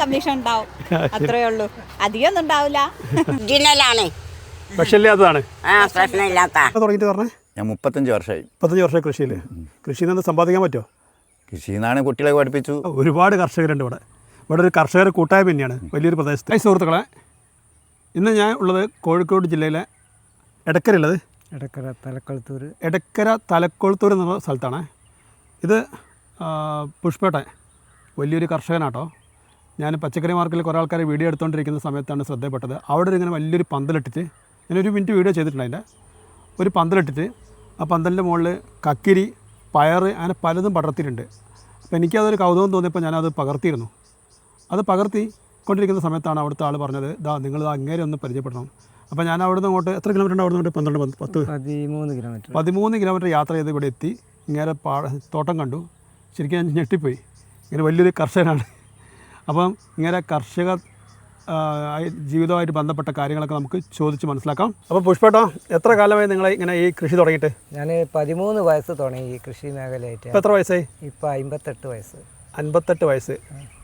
Commission ഉണ്ടാവും. അത്രേ ഉള്ളൂ. അധികം ഒന്നും ഉണ്ടാവില്ല. ഒറിജിനലാണ് വിഷമില്ലാത്തതാണ് പ്രശ്നമില്ലാത്ത. തുടങ്ങിയിട്ട് പറഞ്ഞേ? ഞാൻ മുപ്പത്തഞ്ച് വർഷമായി. മുപ്പത്തഞ്ച് വർഷമായി കൃഷിയിൽ കൃഷിയിൽ നിന്ന് സമ്പാദിക്കാൻ പറ്റുമോ? കൃഷിയിൽ നിന്നാണ് കുട്ടികളെ പഠിപ്പിച്ചു. ഒരുപാട് കർഷകരുണ്ട് ഇവിടെ. ഇവിടെ ഒരു കർഷകർ കൂട്ടായ്മ തന്നെയാണ്. വലിയൊരു പ്രദേശത്ത്. സുഹൃത്തുക്കളെ. ഇന്ന് ഞാൻ ഉള്ളത് കോഴിക്കോട് ജില്ലയിലെ എടക്കരയുള്ളത് എടക്കര തലക്കൊളത്തൂർ എടക്കര തലക്കൊളത്തൂർ എന്നുള്ള സ്ഥലത്താണ്. ഇത് പുഷ്പേട്ടെ പുഷ്പേട്ടൻ വലിയൊരു കർഷകനാട്ടോ. ഞാൻ പച്ചക്കറി മാർക്കറ്റിൽ കുറേ ആൾക്കാർ വീഡിയോ എടുത്തുകൊണ്ടിരിക്കുന്ന സമയത്താണ് ശ്രദ്ധപ്പെട്ടത് അവിടെ ഇങ്ങനെ വലിയൊരു പന്തലിട്ടിട്ട് ഞാനൊരു മിനിറ്റ് വീഡിയോ ചെയ്തിട്ടുണ്ട് അതിന്റെ. ഒരു പന്തലിട്ടിട്ട് ആ പന്തലിന്റെ മുകളിൽ കക്കിരി പയർ അങ്ങനെ പലതും പടർത്തിയിട്ടുണ്ട്. അപ്പോൾ എനിക്കതൊരു കൗതുകം തോന്നിയപ്പോൾ ഞാനത് പകർത്തിയിരുന്നു. അത് പകർത്തി കൊണ്ടിരിക്കുന്ന സമയത്താണ് അവിടുത്തെ ആൾ പറഞ്ഞത് ഇതാ നിങ്ങൾ അങ്ങേരെ ഒന്ന് പരിചയപ്പെടണം. അപ്പോൾ ഞാൻ അവിടുന്ന് അങ്ങോട്ട് എത്ര കിലോമീറ്റർ ഉണ്ട് അവിടുന്ന് അങ്ങോട്ട്? പന്ത്രണ്ട് പത്ത് പത്ത്. പതിമൂന്ന് കിലോമീറ്റർ പതിമൂന്ന് കിലോമീറ്റർ യാത്ര ചെയ്ത് ഇവിടെ എത്തി. ഇങ്ങനെ പാട തോട്ടം കണ്ടു. ശരിക്കും ഞാൻ ഞെട്ടിപ്പോയി. ഇങ്ങനെ വലിയൊരു കർഷകനാണ്. അപ്പം ഇങ്ങനെ കർഷക ജീവിതമായിട്ട് ജീവിതവുമായിട്ട് ബന്ധപ്പെട്ട കാര്യങ്ങളൊക്കെ നമുക്ക് ചോദിച്ച് മനസ്സിലാക്കാം. അപ്പോൾ പുഷ്പേട്ടോ എത്ര കാലമായി നിങ്ങൾ ഇങ്ങനെ ഈ കൃഷി തുടങ്ങിയിട്ട്? ഞാൻ പതിമൂന്ന് വയസ്സ് തുടങ്ങി ഈ കൃഷി മേഖലയായിട്ട്. ഇപ്പോൾ എത്ര വയസ്സായി? ഇപ്പം അമ്പത്തെട്ട് വയസ്സ്. അൻപത്തെട്ട് വയസ്സ്.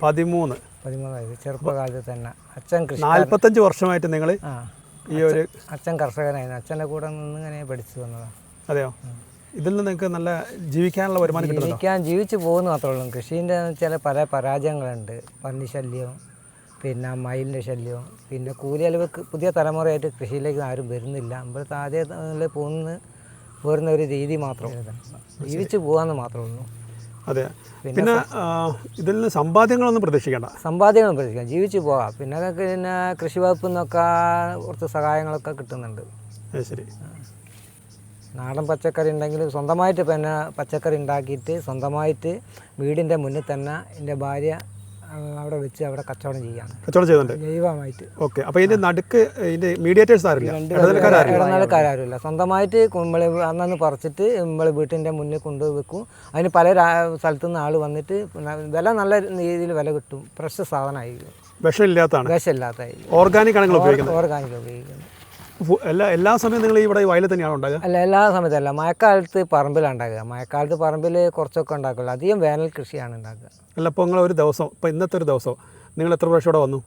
പതിമൂന്ന്. പതിമൂന്ന് വയസ്സ്. ചെറുപ്പകാലത്ത് തന്നെ. അച്ഛൻ കൃഷി നാൽപ്പത്തഞ്ച് വർഷമായിട്ട് നിങ്ങൾ ഈ ഒരു അച്ഛൻ കർഷകനായിരുന്നു. അച്ഛന്റെ കൂടെ നിന്ന് ഇങ്ങനെ പഠിച്ചു വന്നതാണ് അതെയോ? ഇതിൽ നിന്ന് നിങ്ങൾക്ക് നല്ല ജീവിക്കാനുള്ള വരുമാനം കിട്ടുന്നുണ്ടോ? ജീവിക്കാൻ ജീവിച്ചു പോകുന്ന മാത്രമേ ഉള്ളൂ. കൃഷീന്റെ ചില പല പരാജയങ്ങളുണ്ട്. പന്നി ശല്യം പിന്നെ മയിലിന്റെ ശല്യം പിന്നെ കൂലിയളവ് പുതിയ തലമുറയായിട്ട് കൃഷിയിലേക്ക് ആരും വരുന്നില്ല. നമ്മളത്തെ ആദ്യം പോകുന്ന വരുന്ന ഒരു രീതി മാത്രം. ജീവിച്ചു പോകാമെന്ന് മാത്രമേ ഉള്ളൂ. അതെ. പിന്നെ ഇതിൽ നിന്ന് സമ്പാദ്യങ്ങളൊന്നും പ്രതീക്ഷിക്കേണ്ട? സമ്പാദ്യങ്ങളും പ്രതീക്ഷിക്കാം. ജീവിച്ചു പോകാം. പിന്നെ പിന്നെ കൃഷി വകുപ്പിൽ നിന്നൊക്കെ കുറച്ച് സഹായങ്ങളൊക്കെ കിട്ടുന്നുണ്ട്. ശരി. നാടൻ പച്ചക്കറി ഉണ്ടെങ്കിൽ സ്വന്തമായിട്ട് പിന്നെ പച്ചക്കറി ഉണ്ടാക്കിയിട്ട് സ്വന്തമായിട്ട് വീടിന്റെ മുന്നിൽ തന്നെ എന്റെ ഭാര്യ അവിടെ വെച്ച് അവിടെ കച്ചവടം ചെയ്യാണ് കച്ചവടം ചെയ്യുന്നുണ്ട്. ജൈവമായിട്ട് ഓക്കെ. അപ്പോൾ ഇതിന്റെ നടുക്ക് ഇതിന്റെ മീഡിയേറ്റേഴ്സ് ആരില്ല ഇടനിലക്കാരില്ല സ്വന്തമായിട്ട് നമ്മൾ അന്നു പറിച്ചിട്ട് നമ്മൾ വീട്ടിന്റെ മുന്നിൽ കൊണ്ടുപോയി വെക്കും. അതിന് പല സ്ഥലത്തു നിന്ന് ആൾ വന്നിട്ട് വില നല്ല രീതിയിൽ വില കിട്ടും. ഫ്രഷ് സാധനമായിരിക്കും. വിഷമില്ലാത്തതാണ്. വിഷമില്ലാത്ത ഓർഗാനിക് ആണ് ഓർഗാനിക് ഉപയോഗിക്കുന്നത്. എല്ലാ എല്ലാ സമയവും നിങ്ങൾ ഇവിടെ ഈ വയലിൽ തന്നെയാണ് ഉണ്ടാകുക? അല്ല എല്ലാ സമയത്തല്ല. മഴക്കാലത്ത് പറമ്പിലാണ് ഉണ്ടാകുക മഴക്കാലത്ത് പറമ്പിൽ കുറച്ചൊക്കെ ഉണ്ടാക്കുള്ളൂ. അധികം വേനൽ കൃഷിയാണ് ഉണ്ടാക്കുക. അല്ല അപ്പോൾ നിങ്ങൾ ഒരു ദിവസം ഇപ്പോൾ ഇന്നത്തെ ഒരു ദിവസം നിങ്ങൾ എത്ര പ്രാവശ്യം ഇവിടെ വന്നു?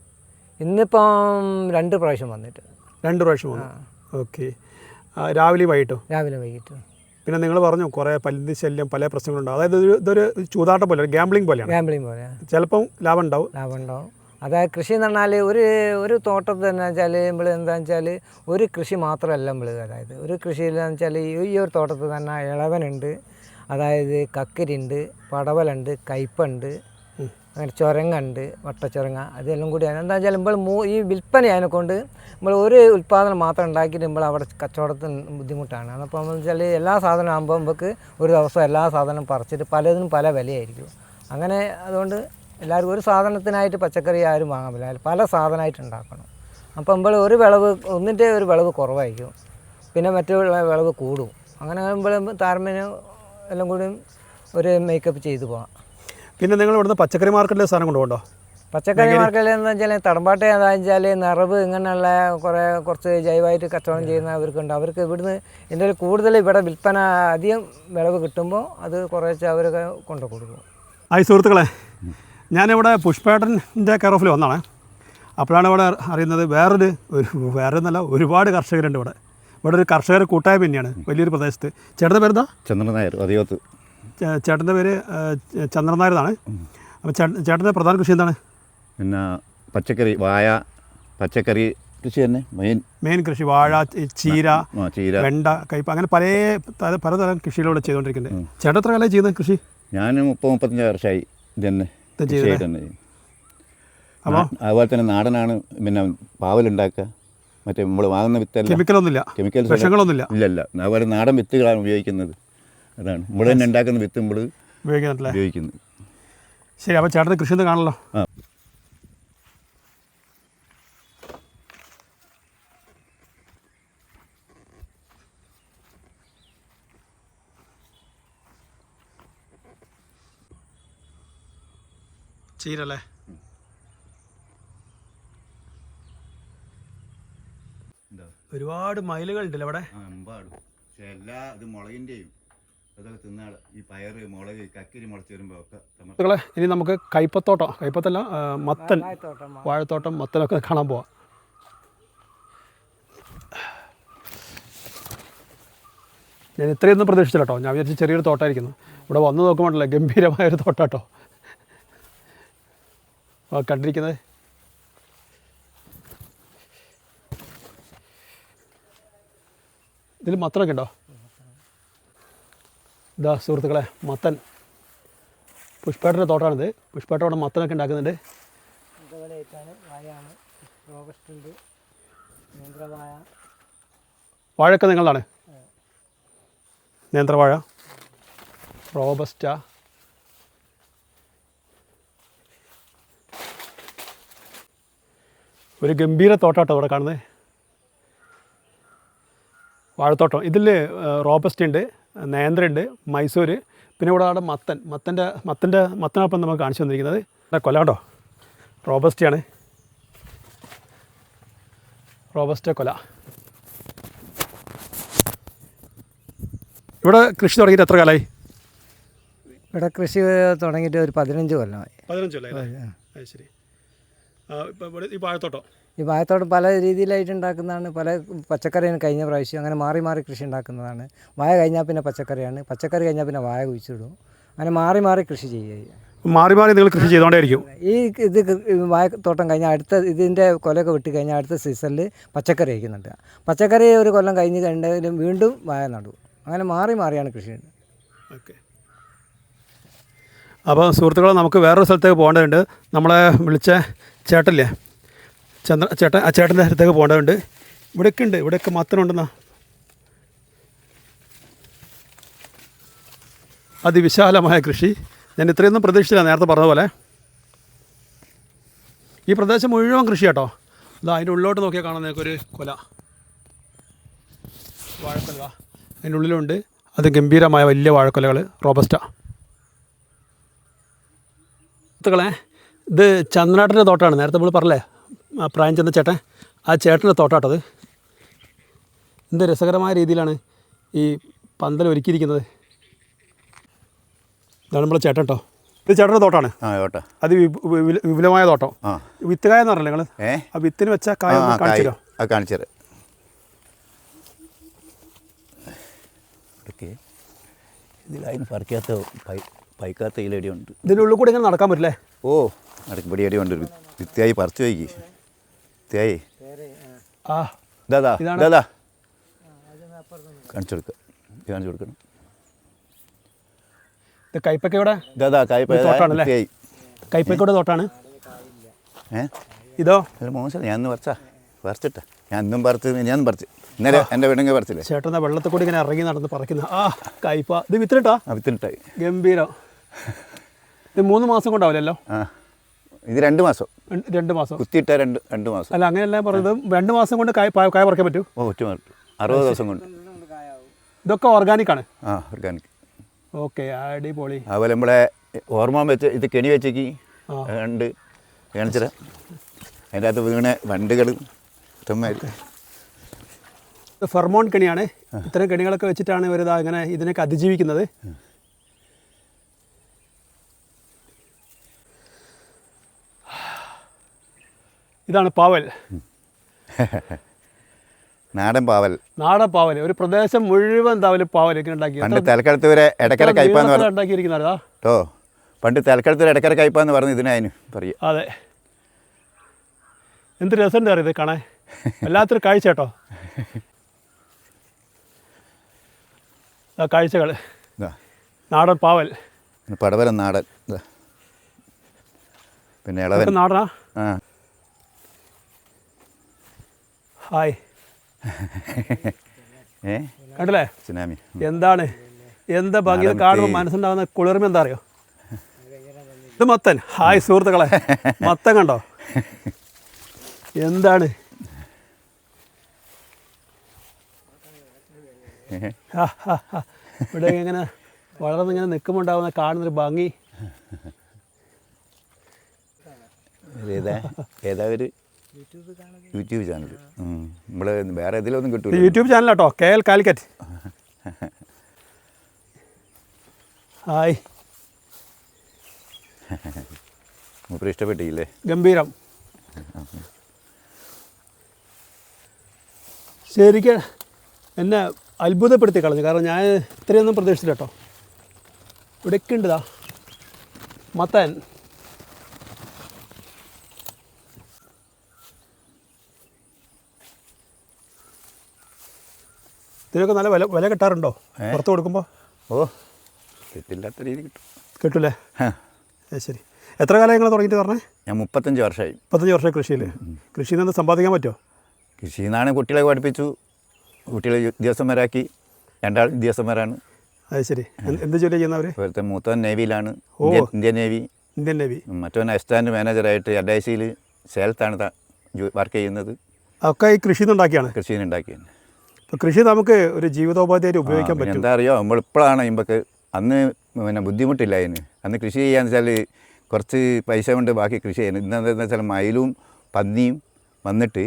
ഇന്നിപ്പം രണ്ട് പ്രാവശ്യം വന്നിട്ട്. രണ്ട് പ്രാവശ്യം വന്നു. ഓക്കെ. രാവിലെ വൈകിട്ടോ? രാവിലെ വൈകിട്ട്. പിന്നെ നിങ്ങൾ പറഞ്ഞു കുറേ പല്ലിന്റെ ശല്യം പല പ്രശ്നങ്ങളുണ്ടാവും. അതായത് ഒരു ഇതൊരു ചൂതാട്ടം പോലെ ഗാംബ്ലിംഗ് പോലെയാണ്. ഗാംബ്ലിംഗ് പോലെ ചിലപ്പം ലാഭം ഉണ്ടാവും. ലാഭം ഉണ്ടാവും. അതായത് കൃഷി എന്ന് പറഞ്ഞാൽ ഒരു ഒരു തോട്ടത്തിൽ തന്നെ വെച്ചാൽ നമ്മൾ എന്താണെന്ന് വെച്ചാൽ ഒരു കൃഷി മാത്രമല്ല നമ്മൾ അതായത് ഒരു കൃഷിയിൽ വെച്ചാൽ ഈ ഒരു തോട്ടത്തിൽ തന്നെ ഇളവനുണ്ട് അതായത് കക്കരിണ്ട് പടവലുണ്ട് കയ്പുണ്ട് അങ്ങനെ ചുരങ്ങുണ്ട് വട്ടച്ചുരങ്ങ അതെല്ലാം കൂടി എന്താ വെച്ചാൽ നമ്മൾ മൂ ഈ വിൽപ്പന അതിനെക്കൊണ്ട് നമ്മൾ ഒരു ഉൽപ്പാദനം മാത്രം ഉണ്ടാക്കിയിട്ട് നമ്മൾ അവിടെ കച്ചവടത്തിന് ബുദ്ധിമുട്ടാണ്. അപ്പോൾ എന്ന് വെച്ചാൽ എല്ലാ സാധനം ആകുമ്പോൾ നമുക്ക് ഒരു ദിവസം എല്ലാ സാധനവും പറിച്ചിട്ട് പലതിനും പല വിലയായിരിക്കും. അങ്ങനെ അതുകൊണ്ട് എല്ലാവർക്കും ഒരു സാധനത്തിനായിട്ട് പച്ചക്കറി ആരും വാങ്ങാൻ പറ്റില്ല. പല സാധനമായിട്ട് ഉണ്ടാക്കണം. അപ്പോൾ നമ്മൾ ഒരു വിളവ് ഒന്നിന്റെ ഒരു വിളവ് കുറവായിരിക്കും. പിന്നെ മറ്റുള്ള വിളവ് കൂടും. അങ്ങനെ ആകുമ്പോൾ താരമ്യം എല്ലാം കൂടി ഒരു മേക്കപ്പ് ചെയ്തു പോകാം പിന്നെ നിങ്ങൾ ഇവിടുന്ന് പച്ചക്കറി മാർക്കറ്റിലെ സാധനം കൊണ്ടുപോകണ്ടോ? പച്ചക്കറി മാർക്കറ്റിൽ എന്ന് വെച്ചാൽ തടമ്പാട്ട എന്താ വെച്ചാൽ നിറവ് ഇങ്ങനെയുള്ള കുറേ കുറച്ച് ജൈവമായിട്ട് കച്ചവടം ചെയ്യുന്നവർക്കുണ്ട് അവർക്ക് ഇവിടുന്ന് ഇതിന്റെ കൂടുതൽ ഇവിടെ വിൽപ്പന അധികം വിളവ് കിട്ടുമ്പോൾ അത് കുറേശ്ശെ അവരൊക്കെ കൊണ്ടു കൊടുക്കും ആയി സുഹൃത്തുക്കളെ. ഞാനിവിടെ പുഷ്പേട്ടന്റെ കെയർ ഓഫിൽ വന്നതാണ് അപ്പോഴാണ് ഇവിടെ അറിയുന്നത് വേറൊരു ഒരു വേറെ നല്ല ഒരുപാട് കർഷകരുണ്ട് ഇവിടെ. ഇവിടെ ഒരു കർഷകർ കൂട്ടായ്മ തന്നെയാണ് വലിയൊരു പ്രദേശത്ത്. ചേട്ടന്റെ പേരെന്താ? ചന്ദ്രൻ നായർ അതിയോത്ത്. ചേ- ചേട്ടന്റെ പേര് ചന്ദ്രൻ നായർ എന്നാണ്. അപ്പോൾ ചേട്ടന്റെ പ്രധാന കൃഷി എന്താണ്? പിന്നെ പച്ചക്കറി വായ പച്ചക്കറി കൃഷി തന്നെ മെയിൻ. മെയിൻ കൃഷി വാഴ ചീര ചീര. വെണ്ട കയ്പ അങ്ങനെ പല തര- പലതരം കൃഷികളിവിടെ ചെയ്തുകൊണ്ടിരിക്കുന്നുണ്ട്. ചേട്ടൻ എത്ര കാലമായി ചെയ്യുന്നത് കൃഷി? ഞാൻ മുപ്പത് മുപ്പത്തഞ്ച് വർഷമായി ഇത് തന്നെ തന്നെ ചെയ്യും. നാ- അതുപോലെ തന്നെ നാടനാണ് പിന്നെ പാവലുണ്ടാക്കുക. മറ്റേ നമ്മൾ വാങ്ങുന്ന വിത്തല്ല. കെമിക്കലൊന്നുമില്ല. കെമിക്കൽ വിഷങ്ങളൊന്നുമില്ല. ഇല്ലല്ല. അതുപോലെ നാടൻ വിത്തുകളാണ് ഉപയോഗിക്കുന്നത്. അതാണ്. നമ്മൾ തന്നെ ഉണ്ടാക്കുന്ന വിത്ത് നമ്മൾ ഉപയോഗിക്കുന്നത് ശരി അപ്പോൾ ചേട്ടൻ കൃഷി കാണല്ലോ ചീരല്ലേ? ഒരുപാട് മയിലുകൾ ഉണ്ടല്ലോ ഇവിടെ പക്ഷെ എല്ലാ ഇത് മുളകിന്റെയും അതൊക്കെ തിന്നാൾ ഈ പയറ് മുളക് കക്കിരി മുളച്ച് വരുമ്പോൾ ഒക്കെ ഇനി നമുക്ക് കൈപ്പത്തോട്ടം കൈപ്പത്തല്ല മത്തൻ വാഴത്തോട്ടം മത്തനൊക്കെ കാണാൻ പോവാം. ഞാൻ ഇത്രയൊന്നും പ്രതീക്ഷിച്ചില്ല കേട്ടോ. ഞാൻ വിചാരിച്ചു ചെറിയൊരു തോട്ടമായിരിക്കുന്നു ഇവിടെ വന്ന് നോക്കുമ്പോഴല്ലേ ഗംഭീരമായൊരു തോട്ടം കേട്ടോ കണ്ടിരിക്കുന്നത്? ഇതിൽ മത്തനൊക്കെ ഉണ്ടോ? ഇതാ സുഹൃത്തുക്കളെ മത്തൻ. പുഷ്പേട്ടന്റെ തോട്ടമാണിത് പുഷ്പേട്ട അവിടെ മത്തനൊക്കെ ഉണ്ടാക്കുന്നുണ്ട്. വാഴയൊക്കെ നിങ്ങളാണ്? നേന്ത്രവാഴ? റോബസ്റ്റ? ഒരു ഗംഭീര തോട്ടാട്ടോ അവിടെ കാണുന്നത് വാഴത്തോട്ടം. ഇതിൽ റോബസ്റ്റ് ഉണ്ട് നേന്ത്ര ഉണ്ട് മൈസൂർ പിന്നെ ഇവിടെ അവിടെ മത്തൻ. മത്തന്റെ മത്തന്റെ മത്തനപ്പം നമുക്ക് കാണിച്ചു തന്നിരിക്കുന്നത്. ഇവിടെ കൊല കേട്ടോ റോബസ്റ്റയാണ് റോബസ്റ്റ കൊല. ഇവിടെ കൃഷി തുടങ്ങിയിട്ട് എത്ര കാലമായി ഇവിടെ കൃഷി തുടങ്ങിയിട്ട് ഒരു പതിനഞ്ച് കൊല്ലമായി. പതിനഞ്ച് അത് ശരി. ഈ പായത്തോട്ടം? ഈ വാഴത്തോട്ടം പല രീതിയിലായിട്ട് ഉണ്ടാക്കുന്നതാണ്. പല പച്ചക്കറിയാണ് കഴിഞ്ഞ പ്രാവശ്യം അങ്ങനെ മാറി മാറി കൃഷി ഉണ്ടാക്കുന്നതാണ്. വാഴ കഴിഞ്ഞാൽ പിന്നെ പച്ചക്കറിയാണ്. പച്ചക്കറി കഴിഞ്ഞാൽ പിന്നെ വാഴ കുഴിച്ചിടും. അങ്ങനെ മാറി മാറി കൃഷി ചെയ്യുക മാറി മാറി നിങ്ങൾ കൃഷി ചെയ്തുകൊണ്ടേയിരിക്കും ഈ ഇത് വാഴത്തോട്ടം കഴിഞ്ഞാൽ അടുത്ത ഇതിന്റെ കൊലയൊക്കെ വിട്ട് കഴിഞ്ഞാൽ അടുത്ത സീസണിൽ പച്ചക്കറി വയ്ക്കുന്നുണ്ട്. പച്ചക്കറി ഒരു കൊല്ലം കഴിഞ്ഞ് കഴിഞ്ഞാലും വീണ്ടും വാഴ നടും. അങ്ങനെ മാറി മാറിയാണ് കൃഷി. ഓക്കെ. അപ്പോൾ സുഹൃത്തുക്കളെ നമുക്ക് വേറൊരു സ്ഥലത്തേക്ക് പോകേണ്ടതുണ്ട്. നമ്മളെ വിളിച്ച ചേട്ടല്ലേ ചന്ദ്ര ചേട്ടൻ ആ ചേട്ടന്റെ അടുത്തേക്ക് പോകേണ്ടതുണ്ട്. ഇവിടെയൊക്കെ ഉണ്ട് ഇവിടെയൊക്കെ മാത്രം ഉണ്ടെന്നാ. അതിവിശാലമായ കൃഷി. ഞാൻ ഇത്രയൊന്നും പ്രതീക്ഷിച്ചില്ല നേരത്തെ പറഞ്ഞ പോലെ. ഈ പ്രദേശം മുഴുവൻ കൃഷി കേട്ടോ അതാ അതിന്റെ ഉള്ളിലോട്ട് നോക്കിയാൽ കാണാൻ നിങ്ങൾക്കൊരു കൊല. വാഴക്കൊല. അതിന്റെ ഉള്ളിലുണ്ട്. അത് ഗംഭീരമായ വലിയ വാഴക്കൊലകൾ റോബസ്റ്റ. സുഹൃത്തുക്കളെ ഇത് ചന്ദ്രനാട്ടന്റെ തോട്ടമാണ് നേരത്തെ നമ്മൾ പറഞ്ഞേ ആ പ്രായം ചെന്ന ചേട്ടൻ ആ ചേട്ടന്റെ തോട്ടാട്ടത് എന്ത് രസകരമായ രീതിയിലാണ് ഈ പന്തൽ ഒരുക്കിയിരിക്കുന്നത്. ഇതാണ് നമ്മളെ ചേട്ടൻ കേട്ടോ ഇത് ചേട്ടന്റെ തോട്ടമാണ് അത് വിപു- വിപുലമായ തോട്ടം. വിത്തുകായ എന്ന് പറഞ്ഞില്ല നിങ്ങൾ ആ വിത്തിന് വെച്ച കായ കാണിച്ചു ഇതിലതിന് പറിക്കാത്ത പൈക്കാത്ത ഇലടിയുണ്ട് ഇതിന്റെ ഉള്ളിൽ കൂടെ ഇങ്ങനെ നടക്കാൻ പറ്റില്ലേ? ഓ. നടക്ക് അടി കൊണ്ട് വിത്തിയായി പറിച്ചു വയ്ക്കി. വിത്തിയായി. ആ. കാണിച്ചു കൊടുക്കുക ഇത് കാണിച്ചു കൊടുക്കണം. ഇത് കായ്പ ഇത് തോട്ടാണല്ലേ? തോട്ടാണ് മോശം ഞാൻ പറിച്ചാ. പറിച്ചിട്ടാ. ഞാൻ ഇന്നും പറിച്ച് ഞാൻ പറിച്ച്. ഇന്നലെ എന്റെ വീടെങ്കിൽ പറിച്ചില്ലേ? ചേട്ടൻ വെള്ളത്തിൽ കൂടി ഇങ്ങനെ ഇറങ്ങി നടന്ന് പറിക്കുന്ന. ആ കയ്പ ഇത് വിത്തിട്ടാ ആ വിത്തിനിട്ടായി ഗംഭീരം. ഇത് മൂന്ന് മാസം കൊണ്ടാവില്ലല്ലോ? ആ. ഇത് രണ്ട് മാസം. രണ്ട് മാസം. കുത്തിയിട്ട രണ്ട് രണ്ട് മാസം. അല്ല അങ്ങനെയല്ല പറഞ്ഞത്. രണ്ട് മാസം കൊണ്ട് കായ കായ പറിക്കാൻ പറ്റും ഓ ഒറ്റ അറുപത് ദിവസം കൊണ്ട്. ഇതൊക്കെ ഓർഗാനിക് ആണ്. ആ ഓർഗാനിക് ഓക്കെ അടിപൊളി. അതുപോലെ നമ്മളെ ഓർമ്മ വെച്ച് ഇത് കെണി വെച്ചേക്ക്. രണ്ട് കാണിച്ചത് അതിന്റെ അകത്ത് വീണ വണ്ടുകൾ ഫെർമോൺ കെണിയാണ്. ഇത്തരം കെണികളൊക്കെ വെച്ചിട്ടാണ് ഇവരിതാ ഇങ്ങനെ ഇതിനൊക്കെ അതിജീവിക്കുന്നത്. ഇതാണ് പാവൽ. നാടൻ പാവൽ. നാടൻ പാവൽ. ഒരു പ്രദേശം മുഴുവൻ താവൽ പാവൽ ഉണ്ടാക്കി. പണ്ട് തലക്കടുത്ത് വരെ ഇടക്കര കയ്പാന്ന് പറഞ്ഞു ഉണ്ടാക്കിയിരിക്കുന്നതാ കേട്ടോ പണ്ട് തലക്കടത്ത് വരെ ഇടക്കര കയ്പാന്ന് പറഞ്ഞു ഇതിനായിരുന്നു പറയും. അതെ. എന്ത് രസമുണ്ട് അറിയത് കാണാൻ? വല്ലാത്തൊരു കാഴ്ച കേട്ടോ. കാഴ്ചകൾ നാടൻ പാവൽ. പടവലം നാടൻ. പിന്നെ ഇളവൻ. നാടനാ? ആ. ഹായ്. ഏ? കണ്ടില്ലേ? സുനാമി. എന്താണ്? എന്താ ഭംഗി? ഇത് നാടൻ കാണുമ്പോൾ മനസ്സുണ്ടാവുന്ന മനസ്സുണ്ടാകുന്ന കുളിർമ എന്താ അറിയോ ഇത് മത്തൻ. ഹായ് സുഹൃത്തുക്കളെ. മത്തൻ കണ്ടോ? എന്താണ്. ഇവിടെ ഇങ്ങനെ വളർന്നിങ്ങനെ നിൽക്കുമ്പോൾ ഉണ്ടാകുന്ന കാണുന്നൊരു ഭംഗി. ഏതാ? ഏതാ ഒരു യൂട്യൂബ് ചാനൽ നമ്മൾ വേറെ ഇതിലൊന്നും കിട്ടും യൂട്യൂബ് ചാനൽ കേട്ടോ. K L Calicut. ഹായ്. മൂപ്പര് ഇഷ്ടപ്പെട്ടില്ലേ? ഗംഭീരം. ശരിക്കും എന്നെ അത്ഭുതപ്പെടുത്തി കളഞ്ഞു. കാരണം ഞാൻ ഇത്രയൊന്നും പ്രതീക്ഷിച്ചില്ല കേട്ടോ. ഇവിടെയൊക്കെ ഉണ്ടതാ മത്തൻ. ഇതിനൊക്കെ നല്ല വില വില കിട്ടാറുണ്ടോ? പുറത്ത് കൊടുക്കുമ്പോൾ ഓ കിട്ടില്ലാത്ത രീതി കിട്ടും. കിട്ടൂലേ? ശരി. എത്ര കാലം നിങ്ങൾ തുടങ്ങിയിട്ട് പറഞ്ഞേ? ഞാൻ മുപ്പത്തഞ്ച് വർഷമായി മുപ്പത്തഞ്ച് വർഷമായി കൃഷിയിൽ കൃഷിയിൽ നിന്ന് സമ്പാദിക്കാൻ പറ്റുമോ കൃഷിയിൽ നിന്നാണ് കുട്ടികളെ പഠിപ്പിച്ചു. കുട്ടികളെ ഉദ്യോഗസ്ഥന്മാരാക്കി രണ്ടാൾ ഉദ്യോഗസ്ഥന്മാരാണ് അത് ശരി. എന്ത് ജോലി ചെയ്യുന്നവർ ഇപ്പോഴത്തെ മൂത്തവൻ നേവിയിലാണ്. ഓ. Indian navy. Indian navy. മറ്റവൻ അസിസ്റ്റാന്റ് മാനേജറായിട്ട് എൽ ഐ സിയിൽ സേലത്താണ് വർക്ക് ചെയ്യുന്നത്. ഒക്കെ ഈ കൃഷി നിന്നുണ്ടാക്കിയാണ് കൃഷിയിൽ നിന്നുണ്ടാക്കിയാണ് കൃഷി നമുക്ക് ഒരു ജീവിതോപാധിയായിട്ട് ഉപയോഗിക്കാൻ പറ്റും. എന്താ അറിയോ? നമ്മളിപ്പോഴാണ് ഇമ്പക്ക് അന്ന് പിന്നെ ബുദ്ധിമുട്ടില്ല അതിന്. അന്ന് കൃഷി ചെയ്യാന്ന് വെച്ചാൽ കുറച്ച് പൈസ കൊണ്ട് ബാക്കി കൃഷി ചെയ്യുന്നത്. ഇന്നെന്താണെന്ന് വെച്ചാൽ മയിലും പന്നിയും വന്നിട്ട്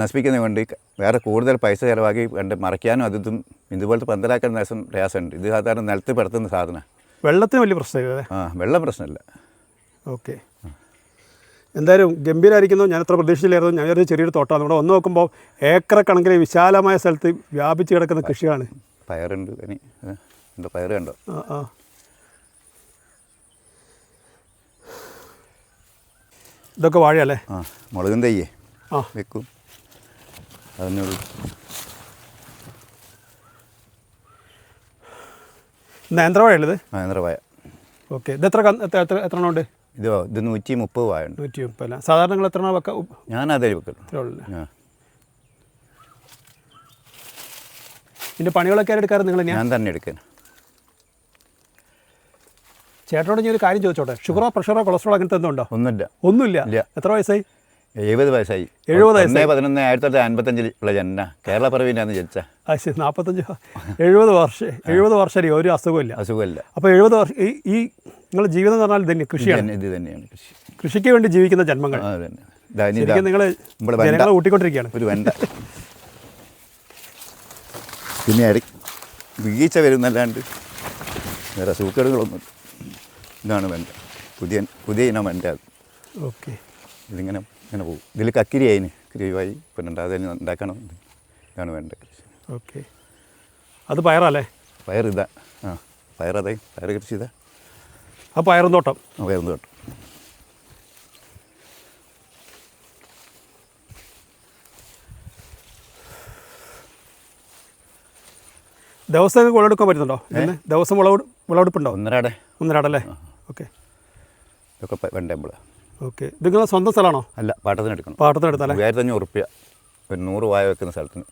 നശിപ്പിക്കുന്നത് കൊണ്ട് വേറെ കൂടുതൽ പൈസ ചിലവാക്കി കണ്ട് മറയ്ക്കാനും അതും ഇതുപോലത്തെ പന്തലാക്കാൻ ദിവസം പ്രയാസമുണ്ട്. ഇത് സാധാരണ നിലത്ത് പെടുത്തുന്ന സാധനം വെള്ളത്തിന് വലിയ പ്രശ്നമില്ല ആ വെള്ളം പ്രശ്നമില്ല. ഓക്കെ. എന്തായാലും ഗംഭീരമായിരിക്കുന്നു ഞാൻ അത്ര പ്രതീക്ഷിച്ചില്ലായിരുന്നു. ഒരു ചെറിയൊരു തോട്ടമാണ്. ഇവിടെ ഒന്ന് നോക്കുമ്പോൾ ഏക്കറ കണക്കിന് വിശാലമായ സ്ഥലത്ത് വ്യാപിച്ച് കിടക്കുന്ന കൃഷിയാണ് പയറുണ്ട്. എന്താ പയറ് കണ്ടോ? ആ ആ. ഇതൊക്കെ വാഴയല്ലേ? ആ മുളകും തയ്യേ ആ. വെക്കും. അതിനുള്ളൂ നേന്ത്രവാഴ ഉള്ളത് നേന്ത്രവായ ഓക്കെ. ഇത് എത്ര എത്ര എത്ര എത്ര എണ്ണം ഉണ്ട്? ഇതോ ഇത് നൂറ്റി മുപ്പത് വായുണ്ട്. നൂറ്റി മുപ്പതല്ല സാധാരണ നിങ്ങൾ എത്ര വെക്കാം? ഞാൻ അതേ വെക്കുള്ളൂ ഇതിന്റെ പണികളൊക്കെ ആര് എടുക്കാറ് നിങ്ങൾ ഞാൻ തന്നെ എടുക്കാൻ ചേട്ടനോട് ഞാൻ ഒരു കാര്യം ചോദിച്ചോട്ടെ? ഷുഗറോ പ്രഷറോ കൊളസ്ട്രോളോ അങ്ങനത്തെ എന്തോ ഉണ്ടോ? ഒന്നുമില്ല. ഒന്നുമില്ല? എത്ര വയസ്സായി? എഴുപത് വയസ്സായി. എഴുപത് വയസ്സായി. ഒന്നേ പതിനൊന്ന് ആയിരത്തി തൊള്ളായിരത്തി അൻപത്തഞ്ചിൽ ഉള്ള ജനന. കേരള പിറവിനാന്ന് ജനിച്ച. ശരി നാൽപ്പത്തഞ്ച് എഴുപത് വർഷം എഴുപത് വർഷം ഒരു അസുഖമില്ല അസുഖമില്ല അപ്പോൾ എഴുപത് വർഷം ഈ ഈ നിങ്ങളുടെ ജീവിതം എന്ന് പറഞ്ഞാൽ തന്നെ കൃഷിയാണ്. ഇത് തന്നെയാണ് കൃഷി. കൃഷിക്ക് വേണ്ടി ജീവിക്കുന്ന ജന്മങ്ങൾ. ശരിക്കും നിങ്ങൾ. ജനങ്ങളെ ഊട്ടിക്കൊണ്ടിരിക്കുകയാണ്. ഒരു വെണ്ട. പിന്നെ വീഴ്ച വരുന്നല്ലാണ്ട് വേറെ സൂക്കേടുകളൊന്നും ഇതാണ് വെണ്ട. പുതിയ പുതിയ ഇനം വെണ്ട ഓക്കെ. ഇതിങ്ങനെ ഇങ്ങനെ പോകും. ഇതിൽ കക്കിരി അതിന് കൃഷിയായി പിന്നെ അതിന് ഉണ്ടാക്കണം. ഇതാണ് വേണ്ടത്. ഓക്കെ. അത് പയറല്ലേ? പയർ ഇതാ. ആ പയർ അതെ. പയർ കൃഷി ഇതാ ആ പയറും തോട്ടം ആ പയറും തോട്ടം ദിവസം വിളവെടുക്കാൻ പറ്റുന്നുണ്ടോ? ദിവസം വിളവ് വിളവെടുപ്പുണ്ടോ? ഒന്നരാടെ. ഒന്നരാടല്ലേ? ഓക്കെ. ഇതൊക്കെ വേണ്ട നമ്മൾ ഓക്കെ. ഇത് നിങ്ങളെ സ്വന്തം സ്ഥലമാണോ? അല്ല പാട്ടത്തിന് എടുക്കണം. പാട്ടത്തിനെടുത്തല്ലേ മൂവായിരത്തി അഞ്ഞൂറ് ഉറുപ്പ്യ. ഒരു നൂറ് വായ വെക്കുന്ന സ്ഥലത്തിന്.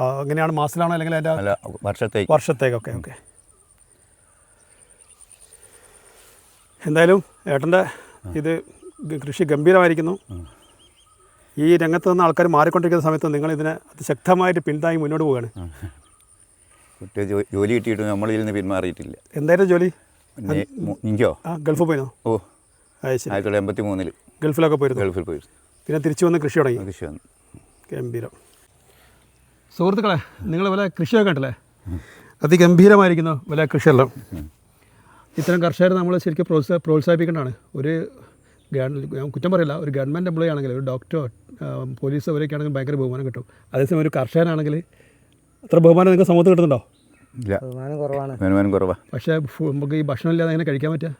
ആ, എങ്ങനെയാണ്? മാസത്തിലാണോ അല്ലെങ്കിൽ അതിന്റെ അല്ല വർഷത്തേക്ക്. വർഷത്തേക്ക്. Okay okay. എന്തായാലും ഏട്ടന്റെ ഇത് ഗ- കൃഷി ഗംഭീരമായിരിക്കുന്നു. ഈ രംഗത്ത് നിന്ന് ആൾക്കാർ മാറിക്കൊണ്ടിരിക്കുന്ന സമയത്ത് നിങ്ങൾ ഇതിനെ അതിശക്തമായിട്ട് പിന്താങ്ങി മുന്നോട്ട് പോവുകയാണ്. കുട്ടി ജോ- ജോലി കിട്ടിയിട്ട് നമ്മളിൽ നിന്ന് പിന്മാറിയിട്ടില്ല. എന്തായാലും ജോലി? പിന്നെ മു- എനിക്കോ ആ ഗൾഫിൽ പോയിരുന്നോ? ഓ. ആയിരത്തി തൊള്ളായിരത്തി എൺപത്തി മൂന്നിൽ ഗൾഫിലൊക്കെ പോയിരുന്നു? ഗൾഫിൽ പോയിരുന്നു. പിന്നെ തിരിച്ചു വന്ന് കൃഷി തുടങ്ങി? കൃഷി വന്നു. ഗംഭീരം. സുഹൃത്തുക്കളെ നിങ്ങൾ വല്ല കൃഷിയൊക്കെ കണ്ടല്ലേ? അതിഗംഭീരമായിരിക്കുന്നു വല്ല കൃഷിയെല്ലാം. ഇത്തരം കർഷകരെ നമ്മൾ ശരിക്കും പ്രോത്സാ പ്രോത്സാഹിപ്പിക്കേണ്ടതാണ്. ഒരു കുറ്റം പറയില്ല. ഒരു ഗവൺമെന്റ് എംപ്ലോയി ആണെങ്കിൽ ഒരു ഡോക്ടറോ പോലീസോ അവരൊക്കെ ആണെങ്കിൽ ഭയങ്കര ബഹുമാനം കിട്ടും. അതേസമയം ഒരു കർഷകനാണെങ്കിൽ അത്ര ബഹുമാനം നിങ്ങൾക്ക് സമൂഹത്തിൽ കിട്ടുന്നുണ്ടോ? ഇല്ല. വരുമാനം കുറവാണ്. വരുമാനം കുറവാണ് പക്ഷേ നമുക്ക് ഈ ഭക്ഷണം ഇല്ലാതെ അങ്ങനെ കഴിക്കാൻ പറ്റുക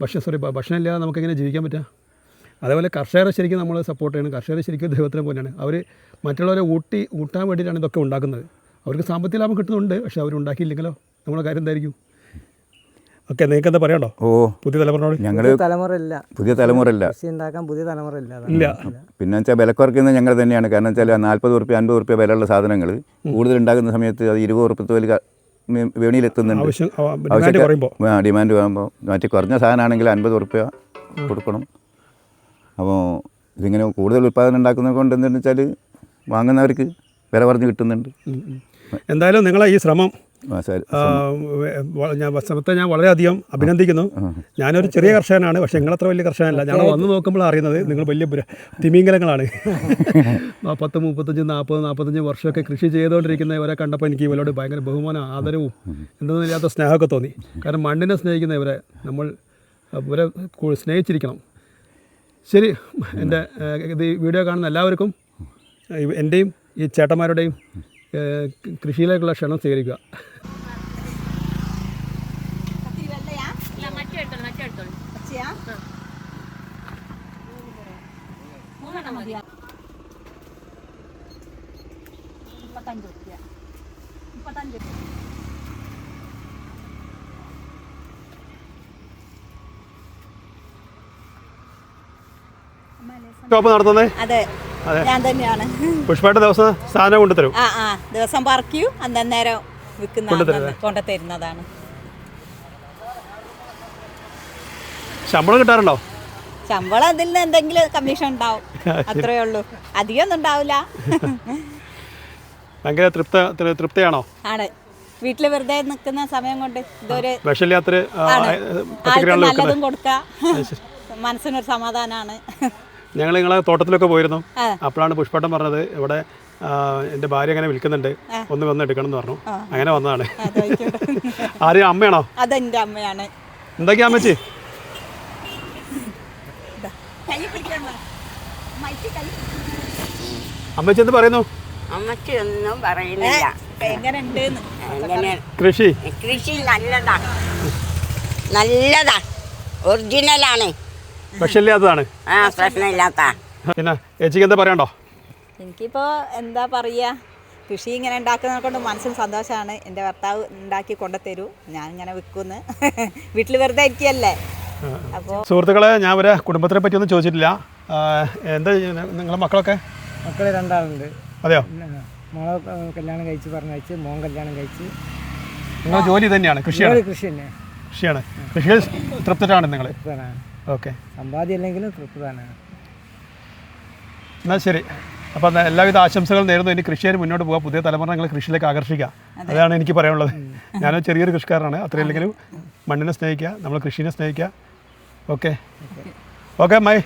ഭക്ഷണം സോറി ഭക്ഷണം ഇല്ലാതെ നമുക്ക് എങ്ങനെ ജീവിക്കാൻ പറ്റുക അതേപോലെ കർഷകരെ ശരിക്കും നമ്മൾ സപ്പോർട്ട് ചെയ്യണം. കർഷകരെ ശരിക്കും ദൈവത്തിനെ പോലെയാണ്. അവർ മറ്റുള്ളവരെ ഊട്ടി ഊട്ടാൻ വേണ്ടിയിട്ടാണ് ഇതൊക്കെ ഉണ്ടാക്കുന്നത്. അവർക്ക് സാമ്പത്തിക ലാഭം കിട്ടുന്നുണ്ട് പക്ഷേ അവരുണ്ടാക്കിയില്ലെങ്കിലോ നമ്മളെ നമ്മുടെ കാര്യം എന്തായിരിക്കും? ഓക്കെ നിങ്ങൾക്ക് എന്താ പറയണ്ടോ ഓ പുതിയ തലമുറയോട്? ഞങ്ങൾ പുതിയ തലമുറ ഇല്ല പുതിയ തലമുറ ഉണ്ടാക്കാൻ പുതിയ തലമുറ ഇല്ല. ഇല്ല. പിന്നെ വെച്ചാൽ വിലക്കുറയ്ക്കുന്നത് ഞങ്ങൾ തന്നെയാണ്. കാരണം വെച്ചാൽ നാൽപ്പത് റുപ്യ അൻപത് റുപ്യ വിലയുള്ള സാധനങ്ങൾ കൂടുതൽ ഉണ്ടാക്കുന്ന സമയത്ത് അത് ഇരുപത് വലിയ വിപണിയിലെത്തുന്നുണ്ട്. ആവശ്യം ഡിമാൻഡ് വരുമ്പോൾ മറ്റേ കുറഞ്ഞ സാധനമാണെങ്കിൽ അൻപത് ഉറുപ്പ്യ കൊടുക്കണം. അപ്പോൾ ഇതിങ്ങനെ കൂടുതൽ ഉൽപ്പാദനം ഉണ്ടാക്കുന്നത് കൊണ്ട് എന്താണെന്ന് വെച്ചാൽ വാങ്ങുന്നവർക്ക് വില പറഞ്ഞ് കിട്ടുന്നുണ്ട്. എന്തായാലും നിങ്ങളെ ഈ ശ്രമം ഞാൻ ശ്രമത്തെ ഞാൻ വളരെയധികം അഭിനന്ദിക്കുന്നു. ഞാനൊരു ചെറിയ കർഷകനാണ് പക്ഷേ നിങ്ങളത്ര വലിയ കർഷകനല്ല. ഞങ്ങൾ വന്ന് നോക്കുമ്പോൾ അറിയുന്നത് നിങ്ങൾ വലിയ തിമിംഗലങ്ങളാണ്. പത്ത് മുപ്പത്തഞ്ച് നാൽപ്പത് നാൽപ്പത്തഞ്ച് വർഷമൊക്കെ കൃഷി ചെയ്തുകൊണ്ടിരിക്കുന്ന ഇവരെ കണ്ടപ്പോൾ എനിക്ക് ഇവരോട് ഭയങ്കര ബഹുമാന ആദരവും എന്തെന്നില്ലാത്ത സ്നേഹമൊക്കെ തോന്നി. കാരണം മണ്ണിനെ സ്നേഹിക്കുന്ന ഇവരെ നമ്മൾ ഇവരെ സ്നേഹിച്ചിരിക്കണം. ശരി എന്റെ ഇത് ഈ വീഡിയോ കാണുന്ന എല്ലാവർക്കും എന്റെയും ഈ ചേട്ടന്മാരുടെയും കൃഷിയിലേക്കുള്ള ക്ഷണം സ്വീകരിക്കുക ഷോപ്പ് നടത്തുന്നത് അതെ അതെ. ഞാൻ തന്നെയാണ്. പുഷ്പമായിട്ട് ദിവസം സാധനം കൊണ്ടുതരും. ആ ആ. ദിവസം പറിക്കൂ അന്നേരം വിൽക്കുന്ന. കൊണ്ടുതരുന്നതാണ്. ശമ്പളം കിട്ടാറുണ്ടോ? ശമ്പളം അതിൽ നിന്ന് എന്തെങ്കിലും കമ്മീഷൻ ഉണ്ടാവും. അത്രേ ഉള്ളൂ. അധികം ഒന്നും ഉണ്ടാവില്ല. ഭയങ്കര തൃപ്ത തൃപ്തിയാണോ? ആണ്. വീട്ടിൽ വെറുതെ നിൽക്കുന്ന സമയം കൊണ്ട് ഇതൊരു വിഷമില്ലാത്തൊരു നല്ലതും കൊടുക്ക. കൊടുക്കുക മനസ്സിനൊരു സമാധാനമാണ് ഞങ്ങൾ നിങ്ങളെ തോട്ടത്തിലൊക്കെ പോയിരുന്നു. അപ്പോഴാണ് പുഷ്പട്ടം പറഞ്ഞത് ഇവിടെ എന്റെ എന്റെ ഭാര്യ അങ്ങനെ വിൽക്കുന്നുണ്ട് ഒന്ന് വന്ന് എടുക്കണം എന്ന് പറഞ്ഞു അങ്ങനെ വന്നതാണ്. ആരെയും അമ്മയാണോ? അമ്മയാണ്. എന്തൊക്കെയാ അമ്മച്ചി? അമ്മച്ചി എന്ത് പറയുന്നു? അമ്മച്ചി ഒന്നും പറയുന്നില്ല. എങ്ങനെ ഉണ്ട് അങ്ങനെ കൃഷി. കൃഷി നല്ലതാ. നല്ലതാ. ഒറിജിനലാണ്. വിഷമില്ലാത്തതാണ്. ആ പ്രശ്നമില്ലാത്ത. പിന്നെ ചേച്ചിക്ക് എന്താ പറയണ്ടോ എനിക്കിപ്പോൾ എന്താ പറയാ? കൃഷി ഇങ്ങനെ ഉണ്ടാക്കുന്നതിനെ കൊണ്ട് മനസ്സിന് സന്തോഷമാണ് എന്റെ ഭർത്താവ് ഉണ്ടാക്കി കൊണ്ടുത്തരൂ ഞാൻ ഇങ്ങനെ വിൽക്കുന്നു. വീട്ടിൽ വെറുതെ ഇരിക്കുകയല്ലേ അപ്പോൾ സുഹൃത്തുക്കളെ ഞാൻ ഒരു കുടുംബത്തിനെ പറ്റി ഒന്നും ചോദിച്ചിട്ടില്ല. എന്താ നിങ്ങളുടെ നിങ്ങളെ മക്കളൊക്കെ? മക്കൾ രണ്ടാളുണ്ട്. അതെയോ? മോളെ കല്യാണം കഴിച്ച് പറഞ്ഞയച്ച് മോൻ കല്യാണം കഴിച്ച്. നിങ്ങളുടെ ജോലി തന്നെയാണ് കൃഷിയാണ്. കൃഷി തന്നെ കൃഷിയാണ്. കൃഷിയിൽ തൃപ്തരാണ് നിങ്ങൾ ഓക്കെ. സമ്പാദ്യം ഇല്ലെങ്കിലും തന്നെയാണ് എന്നാൽ ശരി. അപ്പം എല്ലാവിധ ആശംസകൾ നേരുന്നു. ഇനി കൃഷിയെ മുന്നോട്ട് പോകാം. പുതിയ തലമുറ നിങ്ങൾ കൃഷിയിലേക്ക് ആകർഷിക്കുക അതാണ് എനിക്ക് പറയാനുള്ളത്. ഞാനൊരു ചെറിയൊരു കൃഷിക്കാരനാണ്. അത്രയില്ലെങ്കിലും മണ്ണിനെ സ്നേഹിക്കുക നമ്മൾ കൃഷിനെ സ്നേഹിക്കുക. ഓക്കെ. ഓക്കെ. അമ്മായി